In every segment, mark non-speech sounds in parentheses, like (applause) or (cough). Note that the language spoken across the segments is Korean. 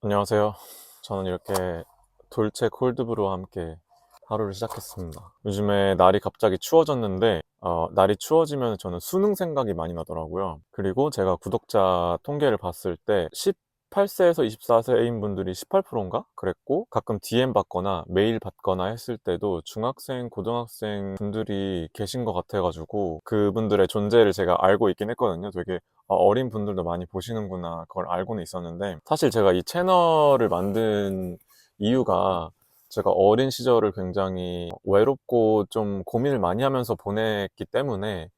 안녕하세요. 저는 이렇게 돌체 콜드브루와 함께 하루를 시작했습니다. 요즘에 날이 갑자기 추워졌는데, 어, 날이 추워지면 저는 수능 생각이 많이 나더라고요. 그리고 제가 구독자 통계를 봤을 때, 18세에서 24세인 분들이 18%인가? 그랬고, 가끔 DM 받거나 메일 받거나 했을 때도 중학생, 고등학생 분들이 계신 것 같아가지고, 그분들의 존재를 제가 알고 있긴 했거든요. 되게 어, 어린 분들도 많이 보시는구나 그걸 알고는 있었는데 사실 제가 이 채널을 만든 이유가 제가 어린 시절을 굉장히 외롭고 좀 고민을 많이 하면서 보냈기 때문에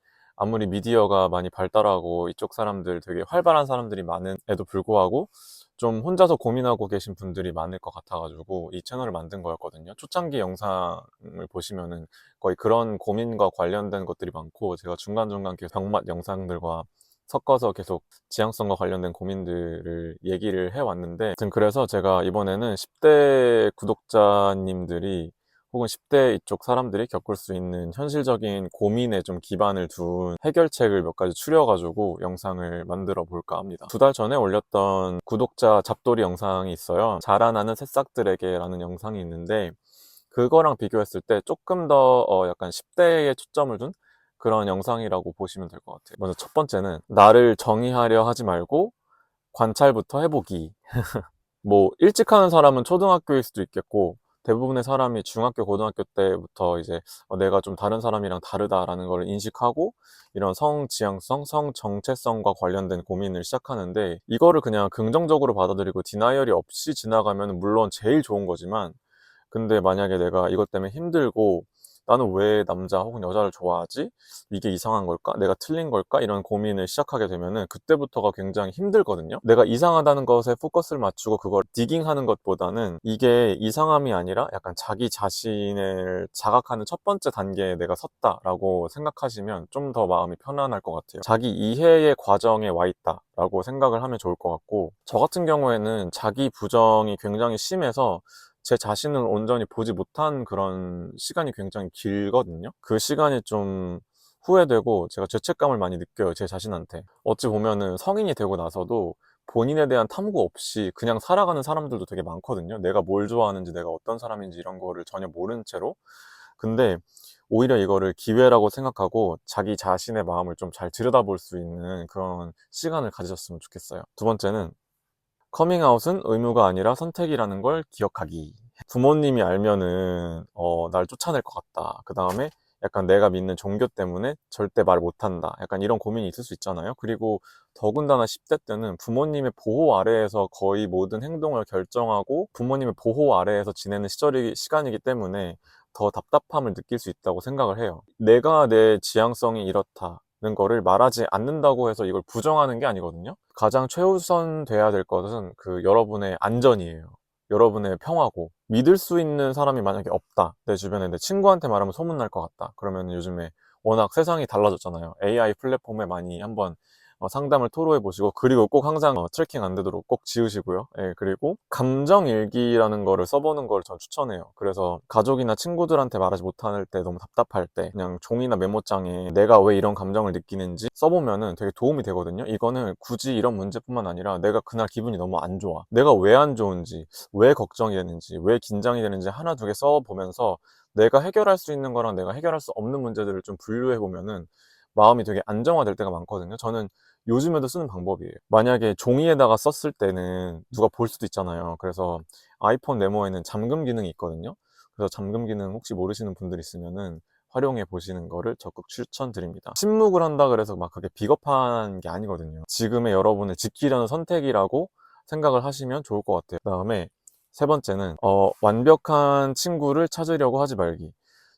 아무리 미디어가 많이 발달하고 이쪽 사람들 되게 활발한 사람들이 많은에도 불구하고 좀 혼자서 고민하고 계신 분들이 많을 것 같아가지고 이 채널을 만든 거였거든요. 초창기 영상을 보시면은 거의 그런 고민과 관련된 것들이 많고 제가 중간중간 계속 병맛 영상들과 섞어서 계속 지향성과 관련된 고민들을 얘기를 해왔는데, 아무튼 그래서 제가 이번에는 10대 구독자님들이 혹은 10대 이쪽 사람들이 겪을 수 있는 현실적인 고민에 좀 기반을 둔 해결책을 몇 가지 추려가지고 영상을 만들어 볼까 합니다. 두 달 전에 올렸던 구독자 잡돌이 영상이 있어요. 자라나는 새싹들에게 라는 영상이 있는데, 그거랑 비교했을 때 조금 더 어, 약간 10대에 초점을 둔 그런 영상이라고 보시면 될 것 같아요. 먼저 첫 번째는 나를 정의하려 하지 말고 관찰부터 해보기. (laughs) 뭐 일찍 하는 사람은 초등학교일 수도 있겠고 대부분의 사람이 중학교, 고등학교 때부터 이제 어, 내가 좀 다른 사람이랑 다르다라는 걸 인식하고 이런 성 지향성, 성 정체성과 관련된 고민을 시작하는데 이거를 그냥 긍정적으로 받아들이고 디나이얼이 없이 지나가면 물론 제일 좋은 거지만 근데 만약에 내가 이것 때문에 힘들고 나는 왜 남자 혹은 여자를 좋아하지? 이게 이상한 걸까? 내가 틀린 걸까? 이런 고민을 시작하게 되면은 그때부터가 굉장히 힘들거든요. 내가 이상하다는 것에 포커스를 맞추고 그걸 디깅하는 것보다는 이게 이상함이 아니라 약간 자기 자신을 자각하는 첫 번째 단계에 내가 섰다라고 생각하시면 좀 더 마음이 편안할 것 같아요. 자기 이해의 과정에 와 있다 라고 생각을 하면 좋을 것 같고 저 같은 경우에는 자기 부정이 굉장히 심해서 제 자신을 온전히 보지 못한 그런 시간이 굉장히 길거든요. 그 시간이 좀 후회되고 제가 죄책감을 많이 느껴요. 제 자신한테. 어찌 보면은 성인이 되고 나서도 본인에 대한 탐구 없이 그냥 살아가는 사람들도 되게 많거든요. 내가 뭘 좋아하는지, 내가 어떤 사람인지 이런 거를 전혀 모른 채로. 근데 오히려 이거를 기회라고 생각하고 자기 자신의 마음을 좀 잘 들여다볼 수 있는 그런 시간을 가지셨으면 좋겠어요. 두 번째는 커밍아웃은 의무가 아니라 선택이라는 걸 기억하기. 부모님이 알면은 어, 날 쫓아낼 것 같다. 그 다음에 약간 내가 믿는 종교 때문에 절대 말 못한다. 약간 이런 고민이 있을 수 있잖아요. 그리고 더군다나 10대 때는 부모님의 보호 아래에서 거의 모든 행동을 결정하고 부모님의 보호 아래에서 지내는 시절이, 시간이기 때문에 더 답답함을 느낄 수 있다고 생각을 해요. 내가 내 지향성이 이렇다. 는 거를 말하지 않는다고 해서 이걸 부정하는 게 아니거든요. 가장 최우선 돼야 될 것은 그 여러분의 안전이에요. 여러분의 평화고 믿을 수 있는 사람이 만약에 없다. 내 주변에 내 친구한테 말하면 소문날 것 같다. 그러면 요즘에 워낙 세상이 달라졌잖아요. AI 플랫폼에 많이 한번 어, 상담을 토로해 보시고 그리고 꼭 항상 어, 트래킹 안 되도록 꼭 지우시고요. 예, 그리고 감정 일기라는 거를 써보는 걸 전 추천해요. 그래서 가족이나 친구들한테 말하지 못할 때 너무 답답할 때 그냥 종이나 메모장에 내가 왜 이런 감정을 느끼는지 써보면은 되게 도움이 되거든요. 이거는 굳이 이런 문제뿐만 아니라 내가 그날 기분이 너무 안 좋아. 내가 왜 안 좋은지, 왜 걱정이 되는지, 왜 긴장이 되는지 하나 두 개 써보면서 내가 해결할 수 있는 거랑 내가 해결할 수 없는 문제들을 좀 분류해 보면은 마음이 되게 안정화될 때가 많거든요. 저는 요즘에도 쓰는 방법이에요. 만약에 종이에다가 썼을 때는 누가 볼 수도 있잖아요. 그래서 아이폰 네모에는 잠금 기능이 있거든요. 그래서 잠금 기능 혹시 모르시는 분들 있으면은 활용해 보시는 거를 적극 추천드립니다. 침묵을 한다 그래서 막 그게 비겁한 게 아니거든요. 지금의 여러분을 지키려는 선택이라고 생각을 하시면 좋을 것 같아요. 그 다음에 세 번째는 어, 완벽한 친구를 찾으려고 하지 말기.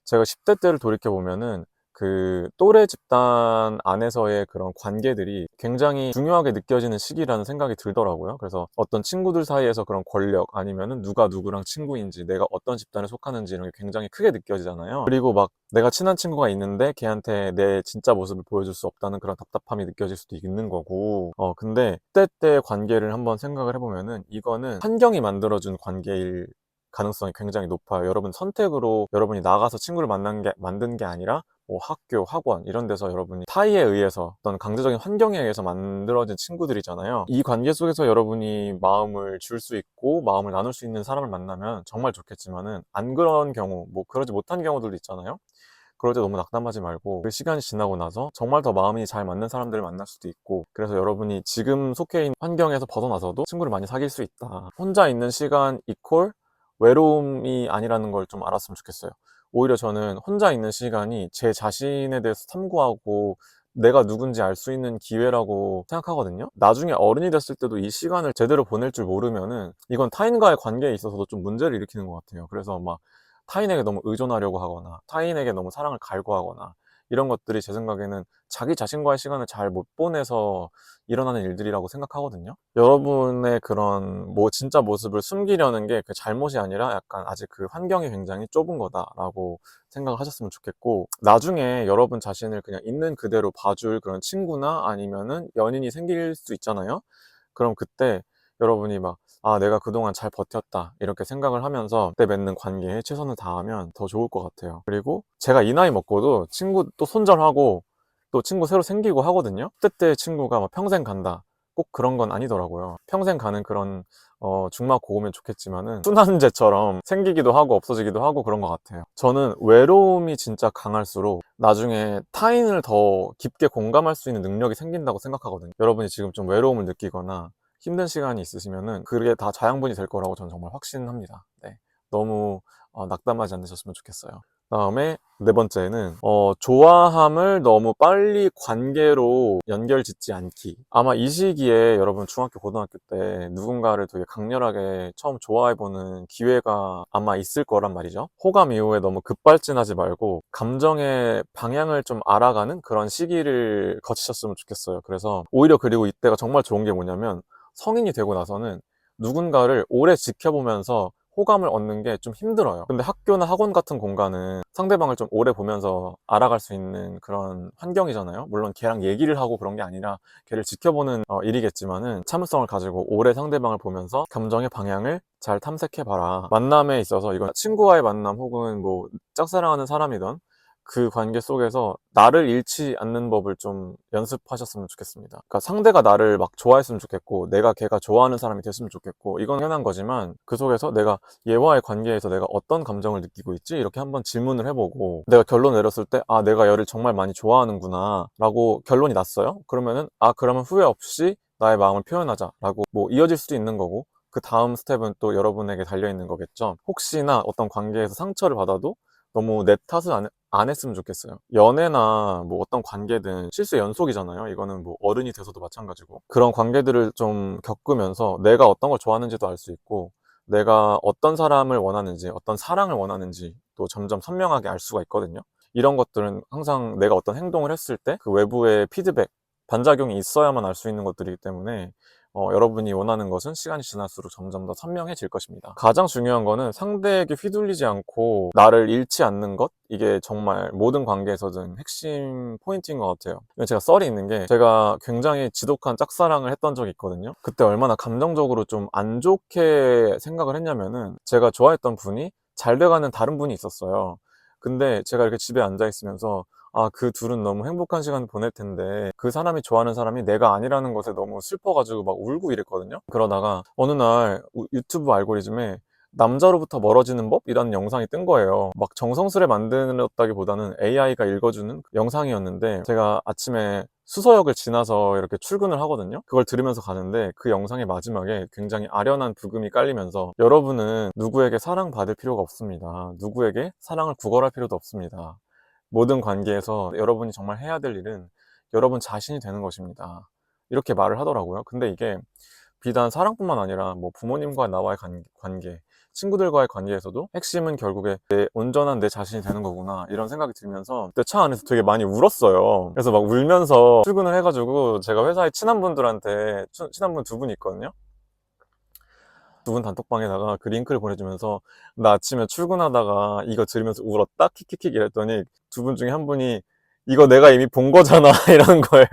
제가 10대 때를 돌이켜 보면은 그 또래 집단 안에서의 그런 관계들이 굉장히 중요하게 느껴지는 시기라는 생각이 들더라고요. 그래서 어떤 친구들 사이에서 그런 권력 아니면은 누가 누구랑 친구인지 내가 어떤 집단에 속하는지 이런 게 굉장히 크게 느껴지잖아요. 그리고 막 내가 친한 친구가 있는데 걔한테 내 진짜 모습을 보여줄 수 없다는 그런 답답함이 느껴질 수도 있는 거고. 어, 근데 그때 때 관계를 한번 생각을 해보면은 이거는 환경이 만들어준 관계일 가능성이 굉장히 높아요. 여러분 선택으로 여러분이 나가서 친구를 만난 게, 만든 게 아니라 뭐 학교, 학원 이런 데서 여러분이 타의에 의해서 어떤 강제적인 환경에 의해서 만들어진 친구들이잖아요. 이 관계 속에서 여러분이 마음을 줄 수 있고 마음을 나눌 수 있는 사람을 만나면 정말 좋겠지만은 안 그런 경우, 뭐 그러지 못한 경우들도 있잖아요. 그럴 때 너무 낙담하지 말고 그 시간이 지나고 나서 정말 더 마음이 잘 맞는 사람들을 만날 수도 있고 그래서 여러분이 지금 속해 있는 환경에서 벗어나서도 친구를 많이 사귈 수 있다. 혼자 있는 시간 이퀄 외로움이 아니라는 걸 좀 알았으면 좋겠어요. 오히려 저는 혼자 있는 시간이 제 자신에 대해서 탐구하고 내가 누군지 알 수 있는 기회라고 생각하거든요. 나중에 어른이 됐을 때도 이 시간을 제대로 보낼 줄 모르면은 이건 타인과의 관계에 있어서도 좀 문제를 일으키는 것 같아요. 그래서 막 타인에게 너무 의존하려고 하거나 타인에게 너무 사랑을 갈구하거나 이런 것들이 제 생각에는 자기 자신과의 시간을 잘 못 보내서 일어나는 일들이라고 생각하거든요. 여러분의 그런 뭐 진짜 모습을 숨기려는 게 그 잘못이 아니라 약간 아직 그 환경이 굉장히 좁은 거다라고 생각을 하셨으면 좋겠고 나중에 여러분 자신을 그냥 있는 그대로 봐줄 그런 친구나 아니면은 연인이 생길 수 있잖아요. 그럼 그때 여러분이 막 아, 내가 그동안 잘 버텼다. 이렇게 생각을 하면서 그때 맺는 관계에 최선을 다하면 더 좋을 것 같아요. 그리고 제가 이 나이 먹고도 친구 또 손절하고 또 친구 새로 생기고 하거든요. 그때 때 친구가 막 평생 간다. 꼭 그런 건 아니더라고요. 평생 가는 그런 어, 중마 고우면 좋겠지만은 순환제처럼 생기기도 하고 없어지기도 하고 그런 것 같아요. 저는 외로움이 진짜 강할수록 나중에 타인을 더 깊게 공감할 수 있는 능력이 생긴다고 생각하거든요. 여러분이 지금 좀 외로움을 느끼거나 힘든 시간이 있으시면은 그게 다 자양분이 될 거라고 저는 정말 확신합니다. 네. 너무 어, 낙담하지 않으셨으면 좋겠어요. 다음에 네 번째는 어, 좋아함을 너무 빨리 관계로 연결 짓지 않기. 아마 이 시기에 여러분 중학교, 고등학교 때 누군가를 되게 강렬하게 처음 좋아해보는 기회가 아마 있을 거란 말이죠. 호감 이후에 너무 급발진하지 말고 감정의 방향을 좀 알아가는 그런 시기를 거치셨으면 좋겠어요. 그래서 오히려 그리고 이때가 정말 좋은 게 뭐냐면 성인이 되고 나서는 누군가를 오래 지켜보면서 호감을 얻는 게 좀 힘들어요. 근데 학교나 학원 같은 공간은 상대방을 좀 오래 보면서 알아갈 수 있는 그런 환경이잖아요. 물론 걔랑 얘기를 하고 그런 게 아니라 걔를 지켜보는 어, 일이겠지만은 참을성을 가지고 오래 상대방을 보면서 감정의 방향을 잘 탐색해봐라. 만남에 있어서 이건 친구와의 만남 혹은 뭐 짝사랑하는 사람이던 그 관계 속에서 나를 잃지 않는 법을 좀 연습하셨으면 좋겠습니다. 그러니까 상대가 나를 막 좋아했으면 좋겠고, 내가 걔가 좋아하는 사람이 됐으면 좋겠고, 이건 흔한 거지만 그 속에서 내가 얘와의 관계에서 내가 어떤 감정을 느끼고 있지? 이렇게 한번 질문을 해보고, 내가 결론 내렸을 때, 아, 내가 얘를 정말 많이 좋아하는구나, 라고 결론이 났어요? 그러면은, 아, 그러면 후회 없이 나의 마음을 표현하자, 라고 뭐 이어질 수도 있는 거고, 그 다음 스텝은 또 여러분에게 달려있는 거겠죠. 혹시나 어떤 관계에서 상처를 받아도 너무 내 탓을 안, 안 했으면 좋겠어요. 연애나 뭐 어떤 관계든 실수 연속이잖아요. 이거는 뭐 어른이 돼서도 마찬가지고. 그런 관계들을 좀 겪으면서 내가 어떤 걸 좋아하는지도 알 수 있고, 내가 어떤 사람을 원하는지, 어떤 사랑을 원하는지 또 점점 선명하게 알 수가 있거든요. 이런 것들은 항상 내가 어떤 행동을 했을 때 그 외부의 피드백, 반작용이 있어야만 알 수 있는 것들이기 때문에 어, 여러분이 원하는 것은 시간이 지날수록 점점 더 선명해질 것입니다. 가장 중요한 거는 상대에게 휘둘리지 않고 나를 잃지 않는 것? 이게 정말 모든 관계에서든 핵심 포인트인 것 같아요. 제가 썰이 있는 게 제가 굉장히 지독한 짝사랑을 했던 적이 있거든요. 그때 얼마나 감정적으로 좀 안 좋게 생각을 했냐면은 제가 좋아했던 분이 잘 돼가는 다른 분이 있었어요. 근데 제가 이렇게 집에 앉아 있으면서 아, 그 둘은 너무 행복한 시간 보낼 텐데 그 사람이 좋아하는 사람이 내가 아니라는 것에 너무 슬퍼가지고 막 울고 이랬거든요. 그러다가 어느 날 우- 유튜브 알고리즘에 남자로부터 멀어지는 법이라는 영상이 뜬 거예요. 막 정성스레 만들었다기보다는 AI가 읽어주는 영상이었는데 제가 아침에 수서역을 지나서 이렇게 출근을 하거든요. 그걸 들으면서 가는데 그 영상의 마지막에 굉장히 아련한 부금이 깔리면서 여러분은 누구에게 사랑받을 필요가 없습니다. 누구에게 사랑을 구걸할 필요도 없습니다. 모든 관계에서 여러분이 정말 해야 될 일은 여러분 자신이 되는 것입니다. 이렇게 말을 하더라고요. 근데 이게 비단 사랑뿐만 아니라 뭐 부모님과 나와의 관- 관계, 친구들과의 관계에서도 핵심은 결국에 내 온전한 내 자신이 되는 거구나 이런 생각이 들면서 그때 차 안에서 되게 많이 울었어요. 그래서 막 울면서 출근을 해가지고 제가 회사에 친한 분들한테 친- 친한 분 두 분이 있거든요. 두 분 단톡방에다가 그 링크를 보내주면서 나 아침에 출근하다가 이거 들으면서 울었다 킥킥킥 이랬더니 두 분 중에 한 분이 이거 내가 이미 본 거잖아 (laughs) 이러는 거예요.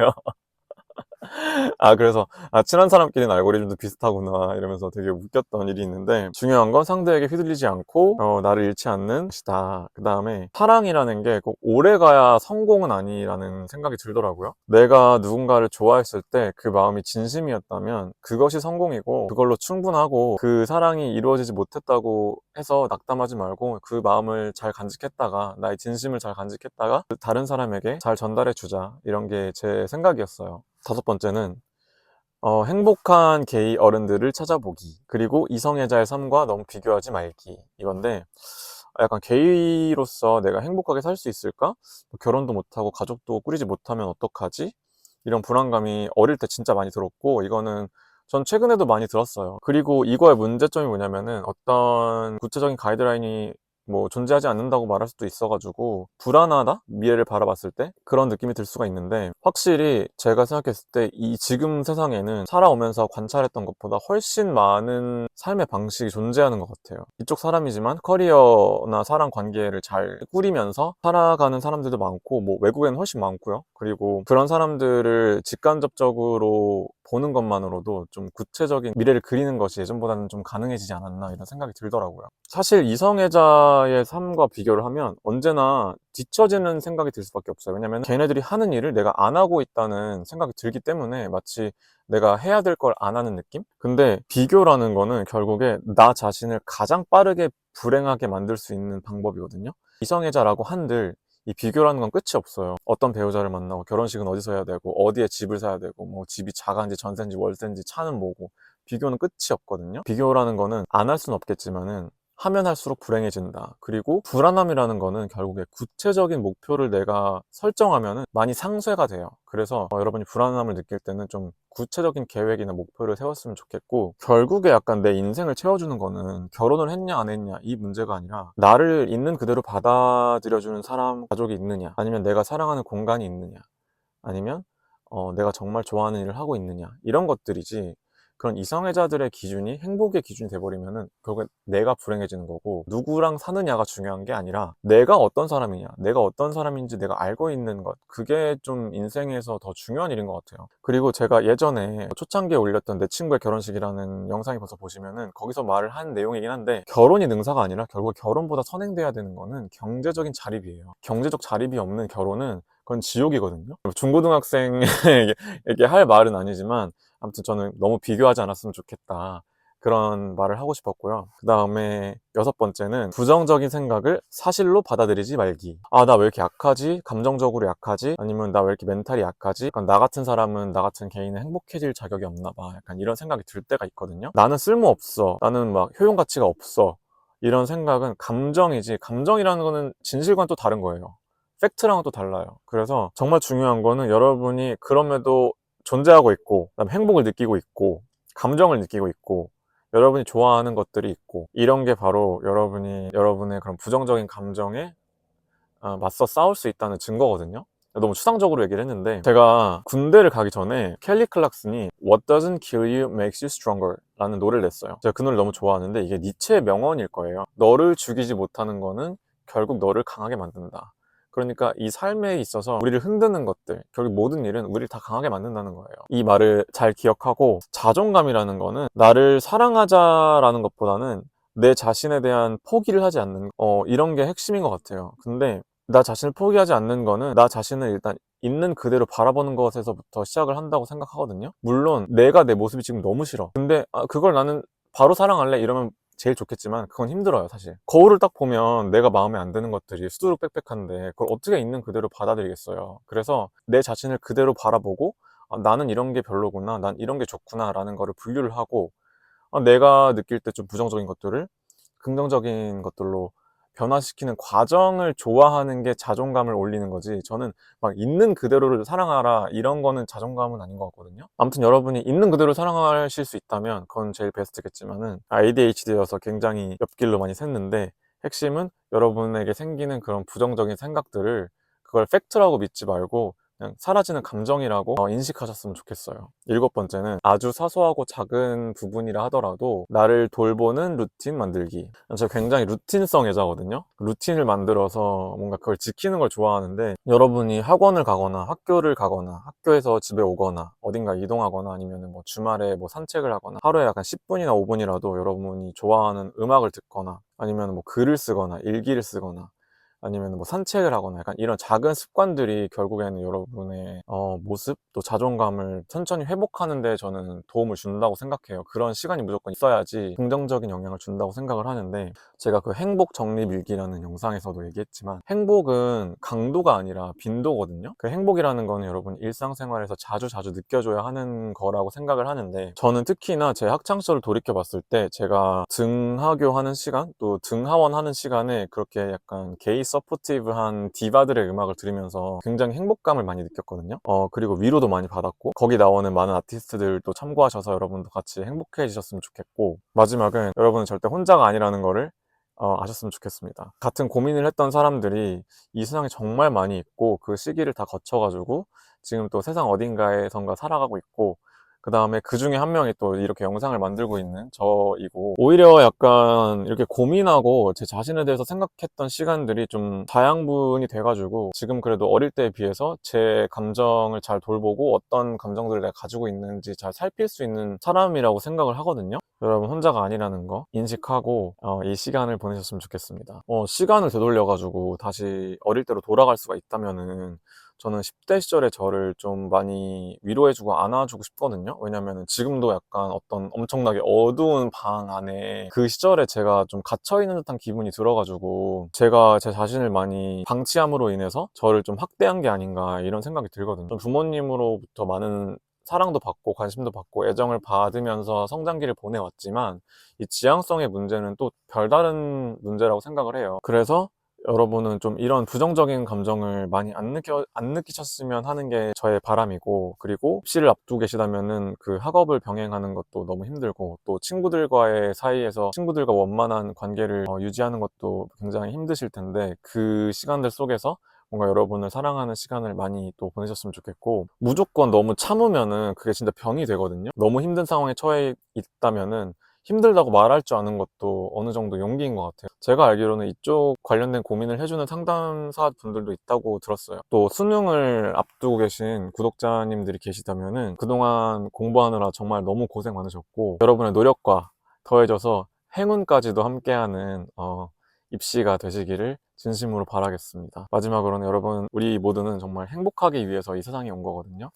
(laughs) 아, 그래서, 아, 친한 사람끼리는 알고리즘도 비슷하구나, 이러면서 되게 웃겼던 일이 있는데, 중요한 건 상대에게 휘둘리지 않고, 어, 나를 잃지 않는 것이다. 그 다음에, 사랑이라는 게 꼭 오래 가야 성공은 아니라는 생각이 들더라고요. 내가 누군가를 좋아했을 때 그 마음이 진심이었다면, 그것이 성공이고, 그걸로 충분하고, 그 사랑이 이루어지지 못했다고 해서 낙담하지 말고, 그 마음을 잘 간직했다가, 나의 진심을 잘 간직했다가, 그 다른 사람에게 잘 전달해 주자. 이런 게 제 생각이었어요. 다섯 번째는 어, 행복한 게이 어른들을 찾아보기 그리고 이성애자의 삶과 너무 비교하지 말기 이건데 약간 게이로서 내가 행복하게 살 수 있을까? 뭐 결혼도 못하고 가족도 꾸리지 못하면 어떡하지? 이런 불안감이 어릴 때 진짜 많이 들었고 이거는 전 최근에도 많이 들었어요. 그리고 이거의 문제점이 뭐냐면은 어떤 구체적인 가이드라인이 뭐 존재하지 않는다고 말할 수도 있어가지고 불안하다? 미래를 바라봤을 때 그런 느낌이 들 수가 있는데 확실히 제가 생각했을 때 이 지금 세상에는 살아오면서 관찰했던 것보다 훨씬 많은 삶의 방식이 존재하는 것 같아요. 이쪽 사람이지만 커리어나 사람 관계를 잘 꾸리면서 살아가는 사람들도 많고 뭐 외국에는 훨씬 많고요. 그리고 그런 사람들을 직간접적으로 보는 것만으로도 좀 구체적인 미래를 그리는 것이 예전보다는 좀 가능해지지 않았나 이런 생각이 들더라고요. 사실 이성애자의 삶과 비교를 하면 언제나 뒤처지는 생각이 들 수밖에 없어요. 왜냐면 걔네들이 하는 일을 내가 안 하고 있다는 생각이 들기 때문에 마치 내가 해야 될 걸 안 하는 느낌? 근데 비교라는 거는 결국에 나 자신을 가장 빠르게 불행하게 만들 수 있는 방법이거든요. 이성애자라고 한들 이 비교라는 건 끝이 없어요. 어떤 배우자를 만나고 결혼식은 어디서 해야 되고 어디에 집을 사야 되고 뭐 집이 자가인지 전세인지 월세인지 차는 뭐고 비교는 끝이 없거든요. 비교라는 거는 안 할 수는 없겠지만은 하면 할수록 불행해진다. 그리고 불안함이라는 거는 결국에 구체적인 목표를 내가 설정하면 많이 상쇄가 돼요. 그래서 어, 여러분이 불안함을 느낄 때는 좀 구체적인 계획이나 목표를 세웠으면 좋겠고 결국에 약간 내 인생을 채워주는 거는 결혼을 했냐 안 했냐 이 문제가 아니라 나를 있는 그대로 받아들여주는 사람, 가족이 있느냐 아니면 내가 사랑하는 공간이 있느냐 아니면 어, 내가 정말 좋아하는 일을 하고 있느냐 이런 것들이지 그런 이성애자들의 기준이 행복의 기준이 돼버리면은 결국에 내가 불행해지는 거고 누구랑 사느냐가 중요한 게 아니라 내가 어떤 사람이냐 내가 어떤 사람인지 내가 알고 있는 것 그게 좀 인생에서 더 중요한 일인 것 같아요. 그리고 제가 예전에 초창기에 올렸던 내 친구의 결혼식이라는 영상이 벌써 보시면은 거기서 말을 한 내용이긴 한데 결혼이 능사가 아니라 결국 결혼보다 선행돼야 되는 거는 경제적인 자립이에요. 경제적 자립이 없는 결혼은 그건 지옥이거든요. 중고등학생에게 할 말은 아니지만 아무튼 저는 너무 비교하지 않았으면 좋겠다. 그런 말을 하고 싶었고요. 그 다음에 여섯 번째는 부정적인 생각을 사실로 받아들이지 말기. 아, 나 왜 이렇게 약하지? 감정적으로 약하지? 아니면 나 왜 이렇게 멘탈이 약하지? 약간 나 같은 사람은 나 같은 개인은 행복해질 자격이 없나 봐. 약간 이런 생각이 들 때가 있거든요. 나는 쓸모없어. 나는 막 효용 가치가 없어. 이런 생각은 감정이지. 감정이라는 거는 진실과는 또 다른 거예요. 팩트랑은 또 달라요. 그래서 정말 중요한 거는 여러분이 그럼에도 존재하고 있고, 그다음에 행복을 느끼고 있고, 감정을 느끼고 있고, 여러분이 좋아하는 것들이 있고, 이런 게 바로 여러분이 여러분의 그런 부정적인 감정에 어, 맞서 싸울 수 있다는 증거거든요. 너무 추상적으로 얘기를 했는데 제가 군대를 가기 전에 켈리 클락슨이 What doesn't kill you makes you stronger 라는 노래를 냈어요. 제가 그 노래를 너무 좋아하는데 이게 니체의 명언일 거예요. 너를 죽이지 못하는 거는 결국 너를 강하게 만든다. 그러니까 이 삶에 있어서 우리를 흔드는 것들, 결국 모든 일은 우리를 다 강하게 만든다는 거예요. 이 말을 잘 기억하고 자존감이라는 거는 나를 사랑하자라는 것보다는 내 자신에 대한 포기를 하지 않는 어, 이런 게 핵심인 것 같아요. 근데 나 자신을 포기하지 않는 거는 나 자신을 일단 있는 그대로 바라보는 것에서부터 시작을 한다고 생각하거든요. 물론 내가 내 모습이 지금 너무 싫어. 근데 아, 그걸 나는 바로 사랑할래 이러면 제일 좋겠지만 그건 힘들어요 사실. 거울을 딱 보면 내가 마음에 안 드는 것들이 수두룩 빽빽한데 그걸 어떻게 있는 그대로 받아들이겠어요. 그래서 내 자신을 그대로 바라보고 아, 나는 이런 게 별로구나 난 이런 게 좋구나 라는 거를 분류를 하고 아, 내가 느낄 때 좀 부정적인 것들을 긍정적인 것들로 변화시키는 과정을 좋아하는 게 자존감을 올리는 거지. 저는 막 있는 그대로를 사랑하라 이런 거는 자존감은 아닌 것 같거든요. 아무튼 여러분이 있는 그대로 사랑하실 수 있다면 그건 제일 베스트겠지만은 ADHD여서 굉장히 옆길로 많이 샜는데 핵심은 여러분에게 생기는 그런 부정적인 생각들을 그걸 팩트라고 믿지 말고 그냥 사라지는 감정이라고 어, 인식하셨으면 좋겠어요. 일곱 번째는 아주 사소하고 작은 부분이라 하더라도 나를 돌보는 루틴 만들기. 제가 굉장히 루틴성 여자거든요. 루틴을 만들어서 뭔가 그걸 지키는 걸 좋아하는데 여러분이 학원을 가거나 학교를 가거나 학교에서 집에 오거나 어딘가 이동하거나 아니면 뭐 주말에 뭐 산책을 하거나 하루에 약간 10분이나 5분이라도 여러분이 좋아하는 음악을 듣거나 아니면 뭐 글을 쓰거나 일기를 쓰거나 아니면 뭐 산책을 하거나 약간 이런 작은 습관들이 결국에는 여러분의 어, 모습 또 자존감을 천천히 회복하는데 저는 도움을 준다고 생각해요. 그런 시간이 무조건 있어야지 긍정적인 영향을 준다고 생각을 하는데 제가 그 행복 정립 일기라는 영상에서도 얘기했지만 행복은 강도가 아니라 빈도거든요. 그 행복이라는 거는 여러분 일상생활에서 자주 자주 느껴줘야 하는 거라고 생각을 하는데 저는 특히나 제 학창 시절을 돌이켜 봤을 때 제가 등하교 하는 시간 또 등하원 하는 시간에 그렇게 약간 게이 서포티브한 디바들의 음악을 들으면서 굉장히 행복감을 많이 느꼈거든요. 어, 그리고 위로도 많이 받았고, 거기 나오는 많은 아티스트들도 참고하셔서 여러분도 같이 행복해지셨으면 좋겠고, 마지막은 여러분은 절대 혼자가 아니라는 거를 어, 아셨으면 좋겠습니다. 같은 고민을 했던 사람들이 이 세상에 정말 많이 있고, 그 시기를 다 거쳐가지고, 지금 또 세상 어딘가에선가 살아가고 있고, 그 다음에 그 중에 한 명이 또 이렇게 영상을 만들고 있는 저이고, 오히려 약간 이렇게 고민하고 제 자신에 대해서 생각했던 시간들이 좀 다양분이 돼가지고, 지금 그래도 어릴 때에 비해서 제 감정을 잘 돌보고 어떤 감정들을 내가 가지고 있는지 잘 살필 수 있는 사람이라고 생각을 하거든요. 여러분 혼자가 아니라는 거 인식하고 어, 이 시간을 보내셨으면 좋겠습니다. 어, 시간을 되돌려가지고 다시 어릴 때로 돌아갈 수가 있다면은 저는 10대 시절의 저를 좀 많이 위로해주고 안아주고 싶거든요. 왜냐면은 지금도 약간 어떤 엄청나게 어두운 방 안에 그 시절에 제가 좀 갇혀있는 듯한 기분이 들어가지고 제가 제 자신을 많이 방치함으로 인해서 저를 좀 학대한 게 아닌가 이런 생각이 들거든요. 좀 부모님으로부터 많은 사랑도 받고 관심도 받고 애정을 받으면서 성장기를 보내왔지만 이 지향성의 문제는 또 별다른 문제라고 생각을 해요. 그래서 여러분은 좀 이런 부정적인 감정을 많이 안 느껴 안 느끼셨으면 하는 게 저의 바람이고 그리고 입시를 앞두고 계시다면은 그 학업을 병행하는 것도 너무 힘들고 또 친구들과의 사이에서 친구들과 원만한 관계를 어, 유지하는 것도 굉장히 힘드실 텐데 그 시간들 속에서 뭔가 여러분을 사랑하는 시간을 많이 또 보내셨으면 좋겠고 무조건 너무 참으면은 그게 진짜 병이 되거든요. 너무 힘든 상황에 처해 있다면은 힘들다고 말할 줄 아는 것도 어느 정도 용기인 것 같아요. 제가 알기로는 이쪽 관련된 고민을 해주는 상담사 분들도 있다고 들었어요. 또 수능을 앞두고 계신 구독자님들이 계시다면은 그동안 공부하느라 정말 너무 고생 많으셨고 여러분의 노력과 더해져서 행운까지도 함께하는 어, 입시가 되시기를 진심으로 바라겠습니다. 마지막으로는 여러분 우리 모두는 정말 행복하기 위해서 이 세상에 온 거거든요.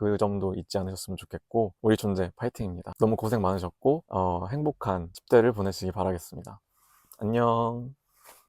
그 점도 잊지 않으셨으면 좋겠고 우리 존재 파이팅입니다. 너무 고생 많으셨고 어, 행복한 10대를 보내시기 바라겠습니다. 안녕